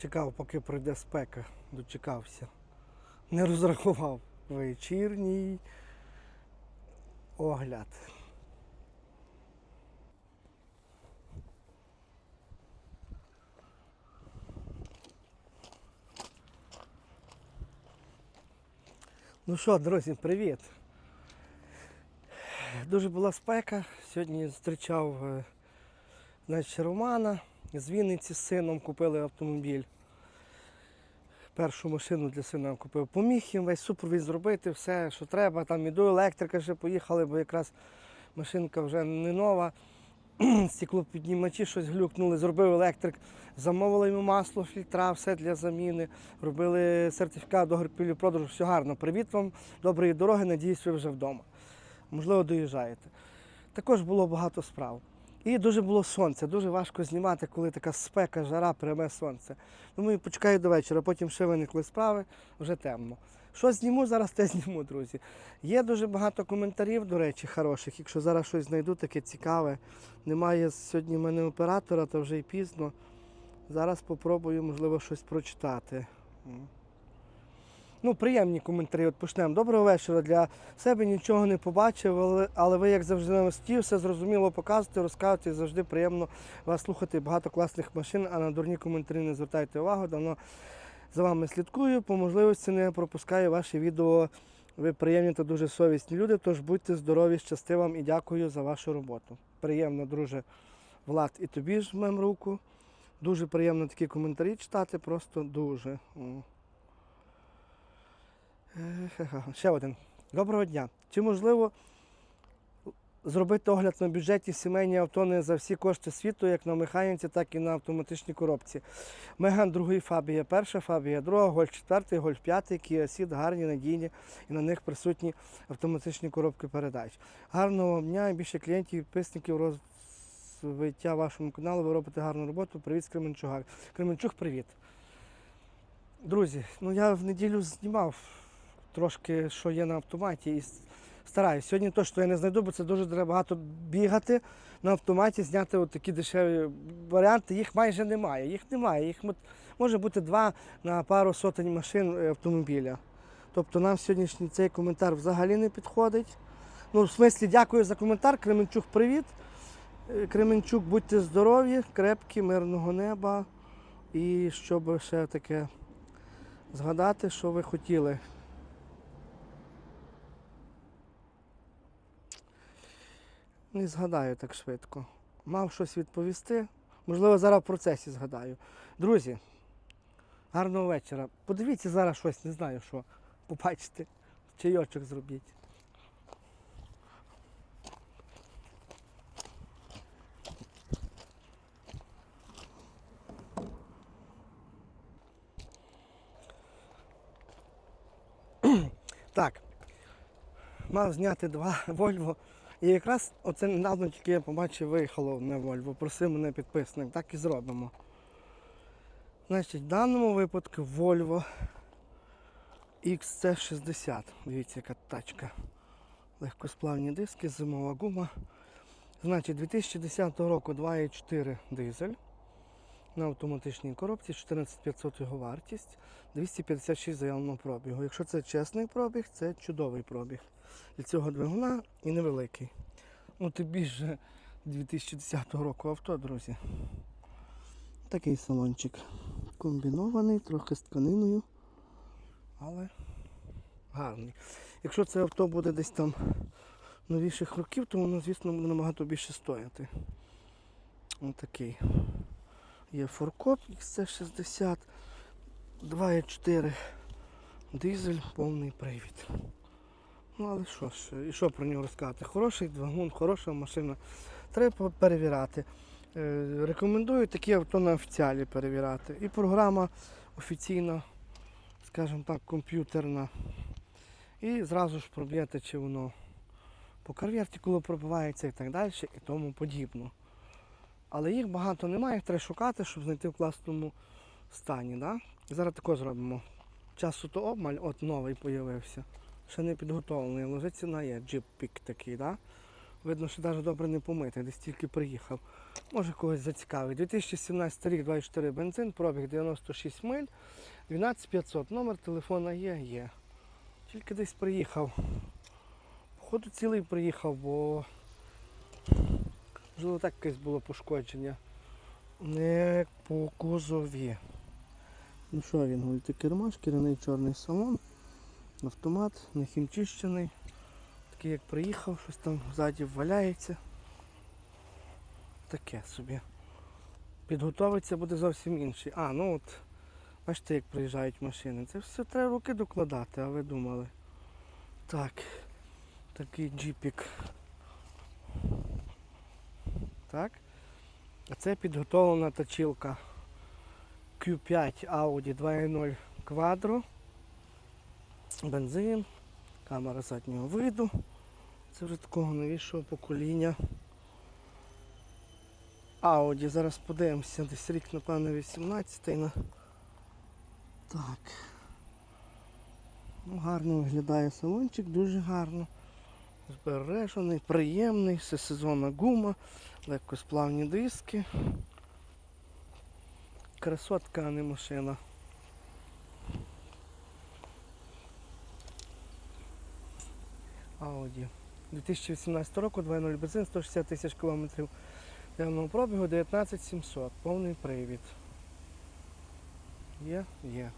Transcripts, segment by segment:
Чекав, поки пройде спека, дочекався. Не розрахував вечірній огляд. Ну що, друзі, привіт. Дуже була спека. Сьогодні зустрічав е, значить, Романа з Вінниці з сином купили автомобіль. Першу машину для сина купив. Поміг їм весь супровід зробити, все, що треба. Там і до електрика вже поїхали, бо якраз машинка вже не нова. Стеклопіднімачі щось глюкнули, зробив електрик, замовили йому масло, фільтра, все для заміни. Робили сертифікат договору продажу, все гарно. Привіт вам, доброї дороги, надіюсь, ви вже вдома. Можливо, доїжджаєте. Також було багато справ. І дуже було сонце, дуже важко знімати, коли така спека, жара, пряме сонце. Думаю, почекаю до вечора, потім ще виникли справи, вже темно. Що зніму, зараз те зніму, друзі. Є дуже багато коментарів, до речі, хороших. Якщо зараз щось знайду, таке цікаве. Немає сьогодні в мене оператора, то вже й пізно. Зараз спробую, можливо, щось прочитати. Ну, приємні коментарі. От почнемо. Доброго вечора. Для себе нічого не побачив, але, але ви, як завжди, на висоті, все зрозуміло показуєте, розказуєте, і завжди приємно вас слухати. Багато класних машин, а на дурні коментарі не звертайте увагу. Давно за вами слідкую. По можливості не пропускаю ваші відео. Ви приємні та дуже совісні люди, тож будьте здорові, щасти і дякую за вашу роботу. Приємно, друже, Влад, і тобі жмем руку. Дуже приємно такі коментарі читати, просто дуже. Ще один. Доброго дня. Чи можливо зробити огляд на бюджеті сімейні авто не за всі кошти світу, як на механіці, так і на автоматичній коробці? Меган, другий Фабія, перша Фабія, друга Гольф, четвертий, Гольф, п'ятий, Ceed, гарні, надійні і на них присутні автоматичні коробки передач. Гарного дня і більше клієнтів підписників розвиття вашому каналу. Ви робите гарну роботу. Привіт з Кременчуга. Кременчуг, привіт. Друзі, ну я в неділю знімав трошки, що є на автоматі, і стараюсь. Сьогодні то, що я не знайду, бо це дуже багато бігати на автоматі, зняти от такі дешеві варіанти. Їх майже немає. Їх немає. Їх може бути два на пару сотень машин е, автомобіля. Тобто нам сьогоднішній цей коментар взагалі не підходить. Ну, в смислі, дякую за коментар. Кременчук, привіт. Е, Кременчук, будьте здорові, крепкі, мирного неба. І щоб ще таке згадати, що ви хотіли. Не згадаю так швидко. Мав щось відповісти. Можливо, зараз в процесі згадаю. Друзі, гарного вечора. Подивіться зараз щось, не знаю що. Побачите. Чайочок зробіть. Так. Мав зняти два Вольво. І якраз оце недавно тільки я побачив, виїхало на Вольво. Просив мене підписник, так і зробимо. Значить, в даному випадку Volvo XC60. Дивіться, яка тачка. Легкосплавні диски, зимова гума. Значить, 2010 року 2,4 дизель. На автоматичній коробці 14500 його вартість, 256 заявленого пробігу. Якщо це чесний пробіг, це чудовий пробіг. Для цього двигуна і невеликий. Ну, тим більше 2010 року авто, друзі. Такий салончик. Комбінований, трохи з тканиною, але гарний. Якщо це авто буде десь там новіших років, то воно, звісно, буде набагато більше стояти. Отакий. Є форкоп XC60, 2,4 дизель, повний привід. Ну але що ж, і що про нього розказати? Хороший двигун, хороша машина. Треба перевіряти. Е, Рекомендую такі авто на офіціалі перевіряти. І програма офіційна, скажімо так, комп'ютерна. І зразу ж проб'єте, чи воно по карверті, коли пробивається і так далі, і тому подібно. Але їх багато немає, їх треба шукати, щоб знайти в класному стані. Да? Зараз також зробимо. Часу то обмаль, от новий з'явився. Ще не підготовлений, вже ціна є. Джип пік такий, да? Видно, що навіть добре не помитий, десь тільки приїхав. Може когось зацікавить. 2017 рік, 24 бензин, пробіг 96 миль, 12500. Номер телефона є, є. Тільки десь приїхав. Походу цілий приїхав, бо можливо так якесь було пошкодження. Не по кузові. Ну що він, мультикермо, шкіряний чорний салон, автомат, не хімчищений. Такий як приїхав, щось там ззаді валяється. Таке собі. Підготовиться буде зовсім інший. А, ну от, бачите, як приїжджають машини. Це все треба руки докладати, а ви думали. Так, такий джіпік. Так. А це підготовлена точилка Q5 Audi 2.0 Quattro. Бензин, камера заднього виду. Це вже такого новішого покоління. Audi. Зараз подивимося, десь рік, напевно, 18 на. Так. Ну, гарно виглядає салончик, дуже гарно. Збережений, приємний, всесезонна гума, легкосплавні диски. Красотка, а не машина. Audi. 2018 року 2.0 бензин, 160 тисяч кілометрів Явного пробігу 19700, повний привід. Є? Є.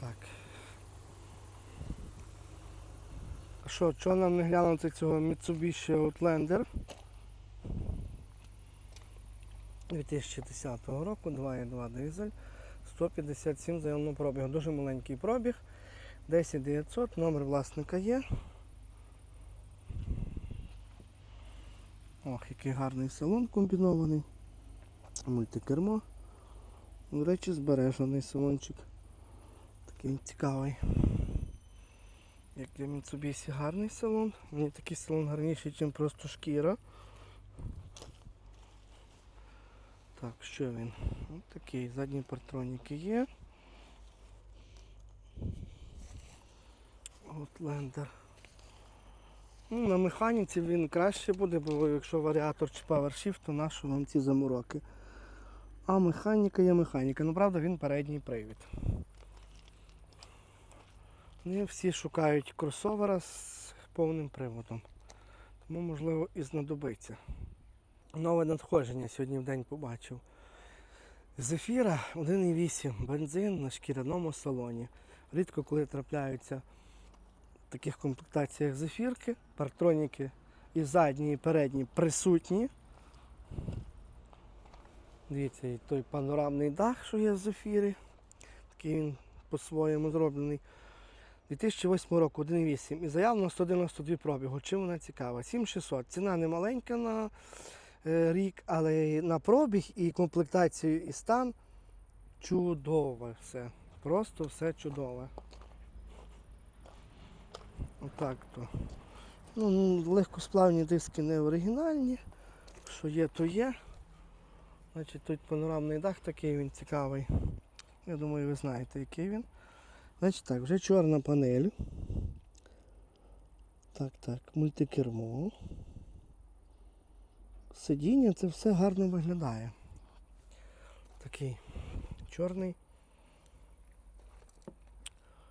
Так. А що, чого нам не глянути цього Mitsubishi Outlander 2010 року, 2.2 дизель, 157 заявного пробігу. Дуже маленький пробіг. 10900, номер власника є. Ох, який гарний салон комбінований. Мультикермо. До речі, збережений салончик. Такий цікавий. Як для Mitsubishi гарний салон. Мені такий салон гарніший, ніж просто шкіра. Так, що він? Ось такий. Задні партроніки є. Outlander. Ну, на механіці він краще буде, бо якщо варіатор чи PowerShift, то нащо вам ці замороки. А механіка є механіка. Ну, правда, він передній привід. Ну, всі шукають кросовера з повним приводом. Тому, можливо, і знадобиться. Нове надходження сьогодні в день побачив. Зефіра 1,8 бензин на шкіряному салоні. Рідко коли трапляються в таких комплектаціях зефірки, партроніки і задні, і передні присутні. Дивіться, і той панорамний дах, що є в зефірі. Такий він по-своєму зроблений. 2008 року 1,8 і заявлено 192 пробігу. Чим вона цікава? 7600. Ціна не маленька на е, рік, але на пробіг і комплектацію і стан чудове все. Просто все чудове. Отак то. Ну, легкосплавні диски не оригінальні. Що є, то є. Значить, тут панорамний дах такий він цікавий. Я думаю, ви знаєте, який він. Значить так, вже чорна панель. Так, так, мультикермо. Сидіння, це все гарно виглядає. Такий чорний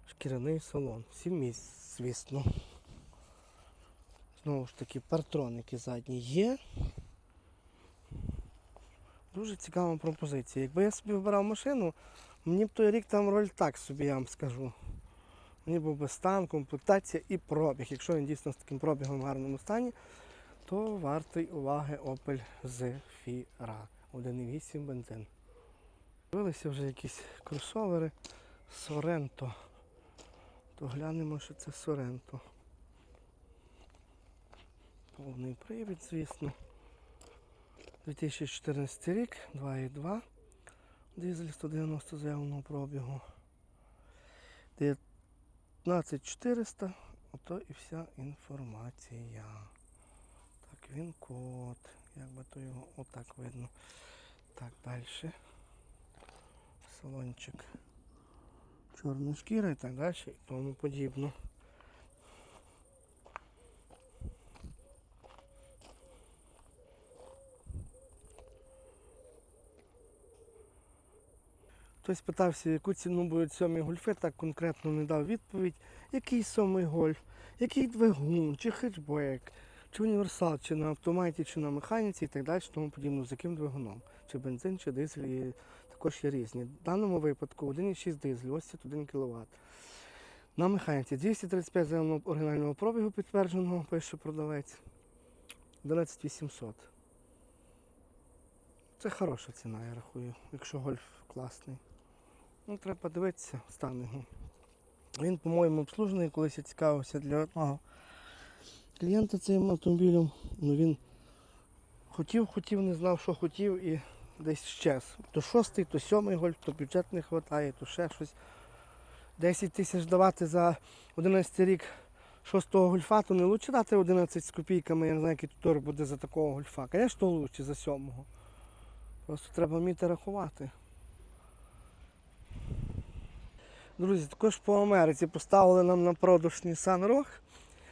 шкіряний салон. Сім місць, звісно. Знову ж таки, партроники задні є. Дуже цікава пропозиція. Якби я собі вибирав машину, мені б той рік там роль так собі, я вам скажу. Мені був би стан, комплектація і пробіг. Якщо він дійсно з таким пробігом в гарному стані, то вартий уваги Opel Zafira 1.8 бензин. Дивилися вже якісь кросовери Sorento. То глянемо, що це Sorento. Повний привід, звісно. 2014 рік, 2.2. Дизель 190 заявленого пробігу. 19400. Ото і вся інформація. Так, він код. Як би то його отак видно. Так, далі. Салончик. Чорна шкіра і так далі і тому подібно. Хтось питався, яку ціну будуть сьомі гольфи, так конкретно не дав відповідь. Який сьомий гольф, який двигун, чи хетчбек, чи універсал, чи на автоматі, чи на механіці і так далі, тому подібно, з яким двигуном. Чи бензин, чи дизель, і також є різні. В даному випадку 1,6 дизель, ось це 1 кВт. На механіці 235 заявленого оригінального пробігу підтвердженого, пише продавець. 11800. Це хороша ціна, я рахую, якщо гольф класний. Ну, треба подивитися стан його. Він, по-моєму, обслужений, колись я цікавився для одного клієнта цим автомобілем. Ну він хотів, хотів, не знав, що хотів і десь щез. То шостий, то сьомий гольф, то бюджет не вистачає, то ще щось. 10 тисяч давати за 11 рік шостого гольфа, то не лучше дати 11 з копійками, я не знаю, який тутор буде за такого гольфа. Звісно, лучше за сьомого. Просто треба вміти рахувати. Друзі, також по Америці поставили нам на продаж Nissan Rogue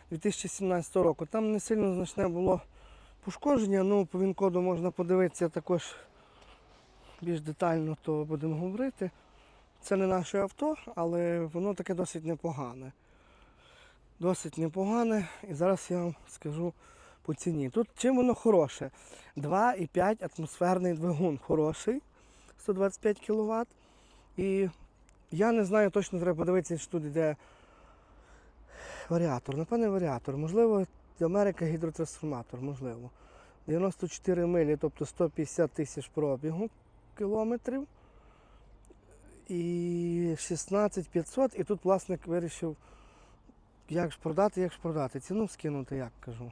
2017 року. Там не сильно значне було пошкодження, ну по він-коду можна подивитися також більш детально, то будемо говорити. Це не наше авто, але воно таке досить непогане. Досить непогане. І зараз я вам скажу по ціні. Тут чим воно хороше? 2,5 атмосферний двигун хороший, 125 кВт. І я не знаю, точно треба подивитися, що тут йде варіатор. Напевне, варіатор. Можливо, Америка гідротрансформатор, можливо. 94 милі, тобто 150 тисяч пробігу кілометрів. І 16 500, і тут власник вирішив, як ж продати, як ж продати. Ціну скинути, як кажу.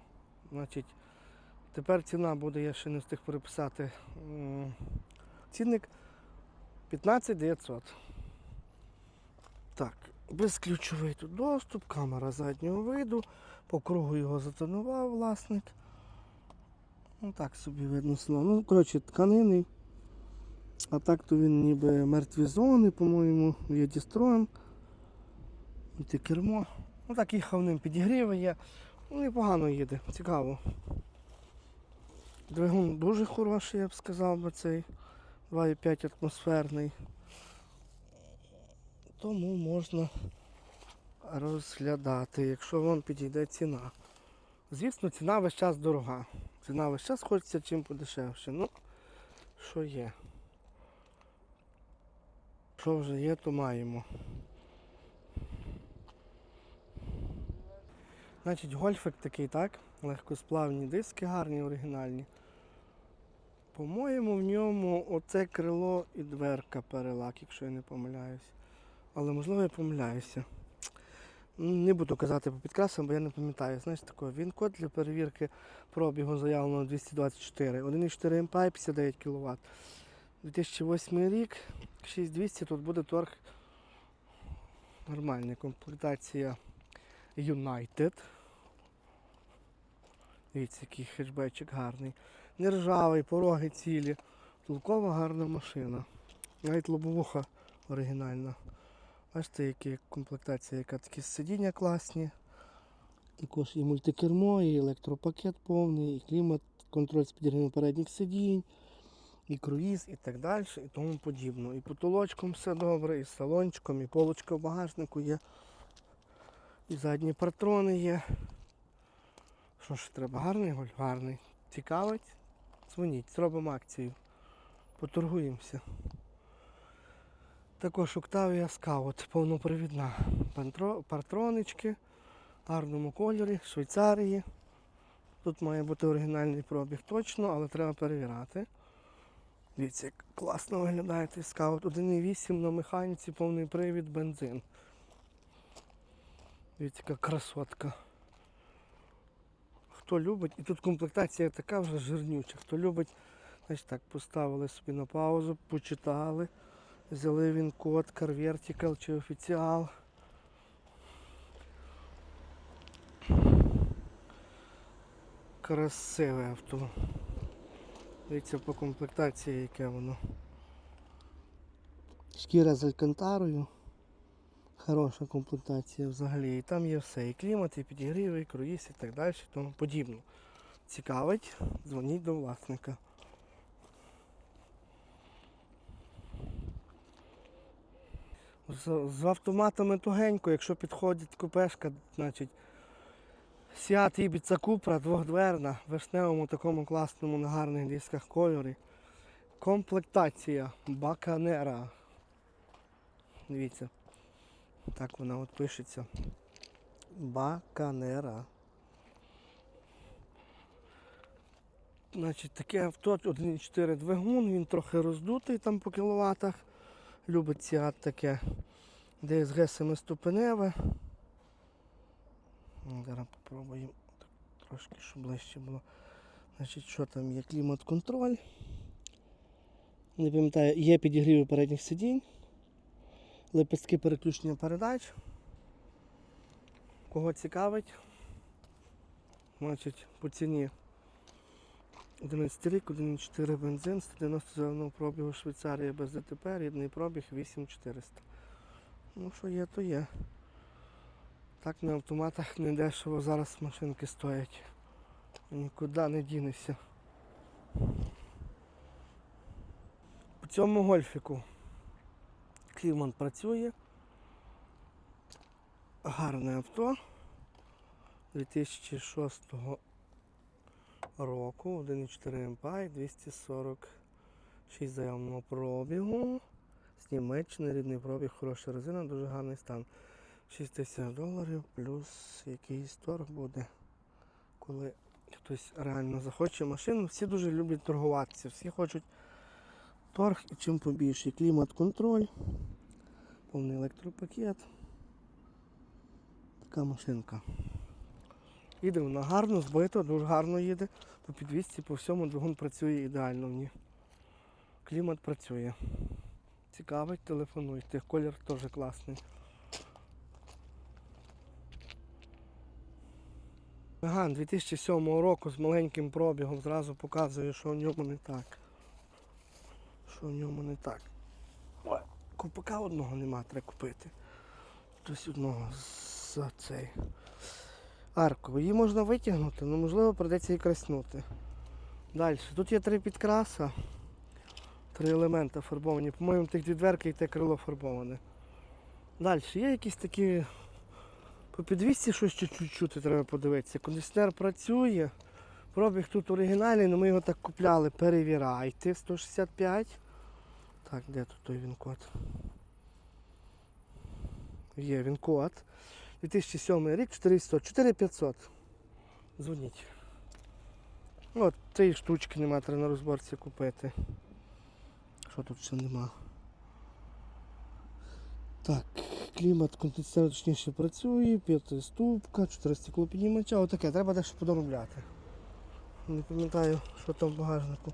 Значить, тепер ціна буде, я ще не встиг переписати. Цінник 15 900. Так, безключовий тут доступ, камера заднього виду, по кругу його затонував власник. Ну так собі видно село. Ну, коротше, тканини. А так то він ніби мертві зони, по-моєму, є дістроєм. кермо. Ну так їхав ним підігріви є. Ну непогано їде, цікаво. Двигун дуже хороший, я б сказав би цей 2,5 атмосферний. Тому можна розглядати, якщо вам підійде ціна. Звісно, ціна весь час дорога. Ціна весь час хочеться чим подешевше. Ну, що є. Що вже є, то маємо. Значить, гольфик такий, так? Легкосплавні диски гарні, оригінальні. По-моєму, в ньому оце крило і дверка перелак, якщо я не помиляюсь. Але можливо я помиляюся. Не буду казати по підкрасам, бо я не пам'ятаю. Знаєш такого, він код для перевірки пробігу заявлено 224. 1,4 МП 59 кВт. 2008 рік, 6200, тут буде торг нормальний. Комплектація United. Дивіться, який хетчбечик гарний. Нержавий, пороги цілі. Толкова гарна машина. Навіть лобовуха оригінальна. Бачите, які комплектація, яка такі сидіння класні. Також і мультикермо, і електропакет повний, і клімат, контроль з підігрівом передніх сидінь, і круїз, і так далі, і тому подібне. І потолочком все добре, і салончиком, і полочка в багажнику є. І задні партрони є. Що ж треба? Гарний гольф? Гарний. Цікавить? Дзвоніть, зробимо акцію. Поторгуємося. Також Octavia Scout повнопривідна. Партронички в гарному кольорі, Швейцарії. Тут має бути оригінальний пробіг точно, але треба перевіряти. Дивіться, як класно виглядає цей скаут. 1,8 на механіці, повний привід, бензин. Дивіться, яка красотка. Хто любить, і тут комплектація така вже жирнюча. Хто любить, значить так, поставили собі на паузу, почитали. Взяли він код, Car чи офіціал. Красиве авто. Дивіться по комплектації, яке воно. Шкіра з алькантарою. Хороша комплектація взагалі. І там є все. І клімат, і підігріви, і круїз, і так далі, і тому подібне. Цікавить, дзвоніть до власника. З, автоматами тугенько, якщо підходить купешка, значить Сіат Ібіца Купра двохдверна, вишневому такому класному на гарних дисках кольорі. Комплектація Баканера. Дивіться. Так вона от пишеться. Баканера. Значить, таке авто 1.4 двигун, він трохи роздутий там по кіловатах. Любить Сіат таке DSG 7-ступеневе. Ну, Зараз попробуємо так, трошки, щоб ближче було. Значить, що там є клімат-контроль. Не пам'ятаю, є підігріви передніх сидінь, лепестки переключення передач. Кого цікавить, значить по ціні 11 рік, 1,4 бензин, 190 зеленого пробігу Швейцарія без ДТП, рідний пробіг 8400. Ну що є, то є. Так на автоматах не дешево зараз машинки стоять. Нікуди не дінешся. По цьому гольфіку клімат працює. Гарне авто. 2006 року, 1,4 MPI, 246 заявного пробігу. З Німеччини рідний пробіг, хороша резина, дуже гарний стан. 6 тисяч доларів плюс якийсь торг буде, коли хтось реально захоче машину. Всі дуже люблять торгуватися, всі хочуть торг і чим побільше. Клімат-контроль, повний електропакет. Така машинка. Їде вона гарно, збито, дуже гарно їде. По підвісці, по всьому двигун працює ідеально. Клімат працює. Цікавить, телефонуйте. Колір теж класний. Меган 2007 року з маленьким пробігом зразу показує, що в ньому не так. Що в ньому не так. Ой, купака одного нема, треба купити. Хтось одного за цей. Арку. Її можна витягнути, але можливо прийдеться її краснути. Далі. Тут є три підкраса. Три елемента фарбовані. По-моєму, тих дві дверки і те крило фарбоване. Далі. Є якісь такі по підвісці щось чуть-чуть чути, треба подивитися. Кондиціонер працює. Пробіг тут оригінальний, але ми його так купляли. Перевірайте. 165. Так, де тут той він код? Є він код. 2007 рік, 400, 4500. Дзвоніть. От, цієї штучки нема, треба на розборці купити. Що тут ще нема? Так, клімат кондиціонер точніше працює, п'ята ступка, 4 стеклопіднімача, отаке, треба дещо подоробляти. Не пам'ятаю, що там в багажнику.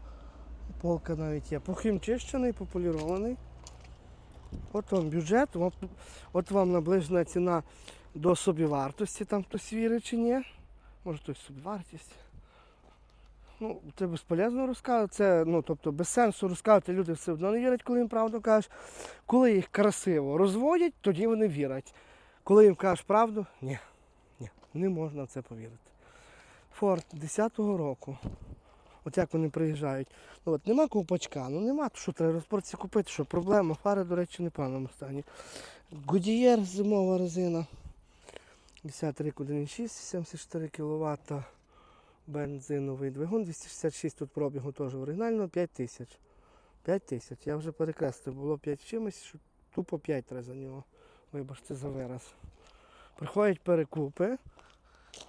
Полка навіть є. Похімчищений, пополірований. От вам бюджет, от вам наближена ціна до собівартості, там хтось вірить чи ні. Може хтось собівартість. Ну, це безполезно розказувати. Це, ну, тобто, без сенсу розказувати, люди все одно не вірять, коли їм правду кажеш. Коли їх красиво розводять, тоді вони вірять. Коли їм кажеш правду, ні, ні, не можна в це повірити. Форд 10-го року. От як вони приїжджають. Ну, от нема ковпачка, ну нема, то що треба розпорці купити, що проблема. Фари, до речі, не в поганому стані. Гудієр зимова резина. 10 рік 1,6, 74 кВт. Бензиновий двигун, 266 тут пробігу теж оригінально, 5 тисяч. 5 тисяч. Я вже перекреслив, було 5 чимось, що тупо 5 треба за нього. Вибачте за вираз. Приходять перекупи.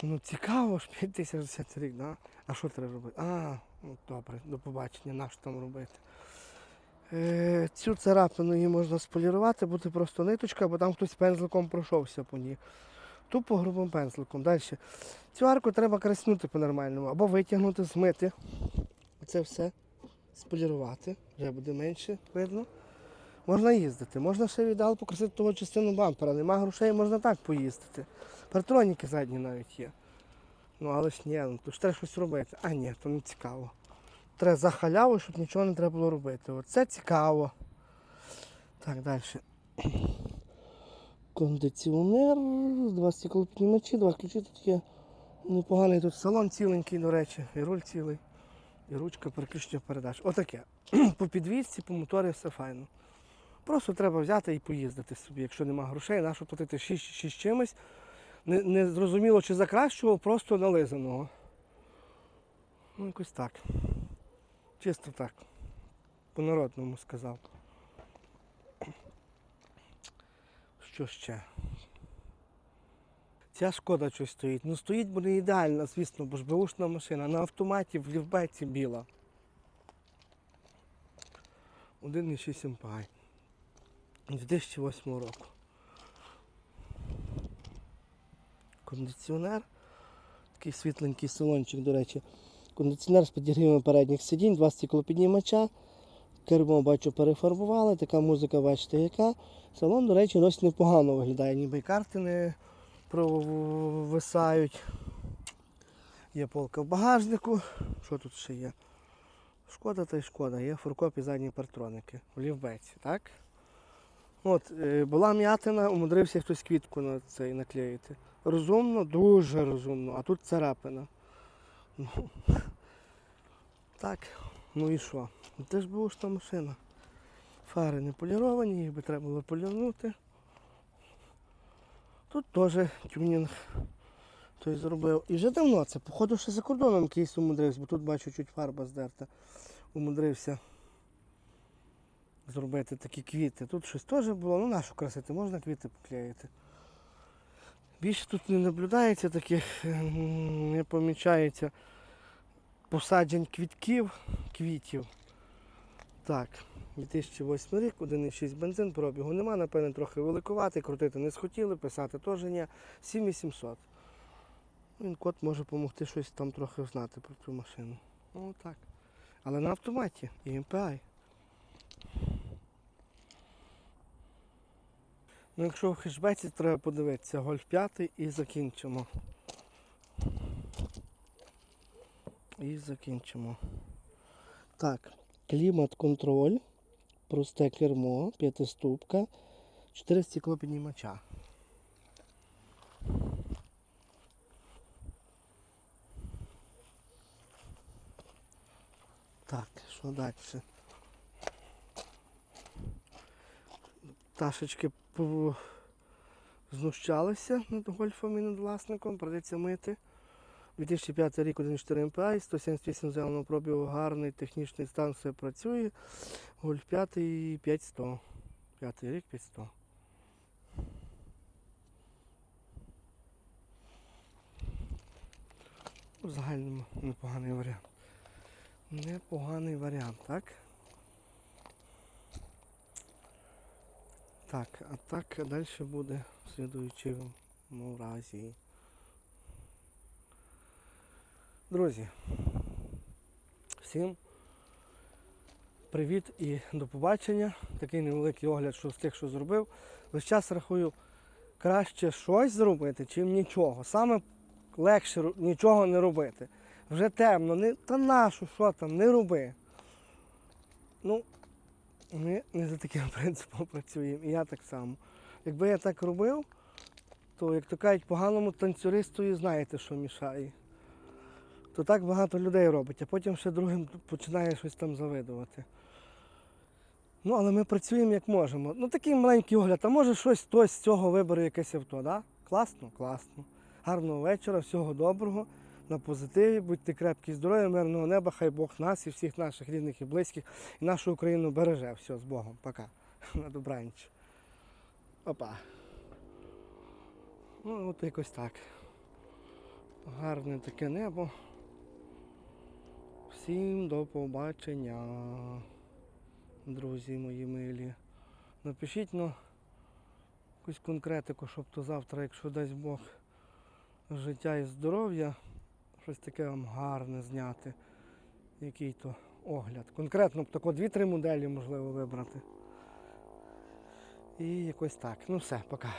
Ну цікаво ж 5 тисяч 10 рік, да? А що треба робити? А, ну добре, до побачення, на що там робити. Е, цю царапину її можна сполірувати, буде просто ниточка, бо там хтось пензликом пройшовся по ній. Тупо грубим пензликом. Далі. Цю арку треба краснути по-нормальному, або витягнути, змити. Оце все сполірувати, вже буде менше видно. Можна їздити, можна ще віддал покрасити того частину бампера. Нема грошей, можна так поїздити. Партроніки задні навіть є. Ну але ж ні, ну то ж треба щось робити. А ні, то не цікаво. Треба за халяву, щоб нічого не треба було робити. Оце цікаво. Так, далі. Кондиціонер, два стеклопіднімачі, два ключі тут є. Непоганий тут салон ціленький, до речі, і руль цілий, і ручка переключення передач. Отаке. По підвісці, по моторі все файно. Просто треба взяти і поїздити собі, якщо нема грошей, нащо платити 6, 6 чимось. Не, не зрозуміло, чи за кращого, просто нализаного. Ну, якось так. Чисто так. По-народному сказав. Що ще? Ця шкода щось стоїть. Ну стоїть, бо не ідеальна, звісно, бо ж беушна машина. На автоматі в лівбеці біла. 1,6 МПА. 2008 року. Кондиціонер. Такий світленький салончик, до речі. Кондиціонер з підігрівом передніх сидінь, два стеклопіднімача. Кермо бачу перефарбували, така музика, бачите, яка. Салон, до речі, досить непогано виглядає, ніби карти не провисають. Є полка в багажнику. Що тут ще є? Шкода та й шкода. Є фуркоп і задні партроники в лівбеці, так? От, е, була м'ятина, умудрився хтось квітку на цей наклеїти. Розумно, дуже розумно, а тут царапина. Ну, так, ну і що? Ну, Це ж була ж та машина. Фари не поліровані, їх би треба було полірнути. Тут теж тюнінг той зробив. І вже давно це, походу, ще за кордоном якийсь умудрився, бо тут бачу чуть фарба здерта. Умудрився зробити такі квіти. Тут щось теж було, ну нашу красити, можна квіти поклеїти. Більше тут не наблюдається таких, не помічається посаджень квітків, квітів. Так, 2008 рік, 1,6 бензин, пробігу нема, напевне, трохи великувати, крутити не схотіли, писати теж ні. 7800. Він код може допомогти щось там трохи знати про цю машину. Ну так. Але на автоматі і MPI. Ну, якщо в хешбеці, треба подивитися гольф 5 і закінчимо. І закінчимо. Так, клімат-контроль, просте кермо, п'ятиступка, 4 стеклопіднімача. Так, що далі? Ташечки знущалися над гольфом і над власником, придеться мити. 2005 рік 1.4 МПА, 178 зеленого пробігу, гарний технічний стан, все працює. Гольф 5 5100. П'ятий рік 5100. В загальному непоганий варіант. Непоганий варіант, так? Так, а так далі буде в слідуючому Друзі, всім привіт і до побачення. Такий невеликий огляд, що з тих, що зробив. Весь час рахую, краще щось зробити, чим нічого. Саме легше нічого не робити. Вже темно, не, та нашу, що там, не роби. Ну, ми не за таким принципом працюємо, і я так само. Якби я так робив, то, як то кажуть, поганому танцюристу знаєте, що мішає. То так багато людей робить, а потім ще другим починає щось там завидувати. Ну, але ми працюємо як можемо. Ну такий маленький огляд, а може щось хтось з цього вибере якесь авто, да? Класно? Класно. Гарного вечора, всього доброго, на позитиві, будьте крепкі, здорові, мирного неба, хай Бог нас і всіх наших рідних і близьких, і нашу Україну береже. Все, з Богом. Пока. На добраніч. Опа. Ну, от якось так. Гарне таке небо. Всім до побачення, друзі мої милі. Напишіть ну, якусь конкретику, щоб то завтра, якщо дасть Бог життя і здоров'я, щось таке вам гарне зняти. Який то огляд. Конкретно б тако дві-три моделі можливо вибрати. І якось так. Ну все, пока.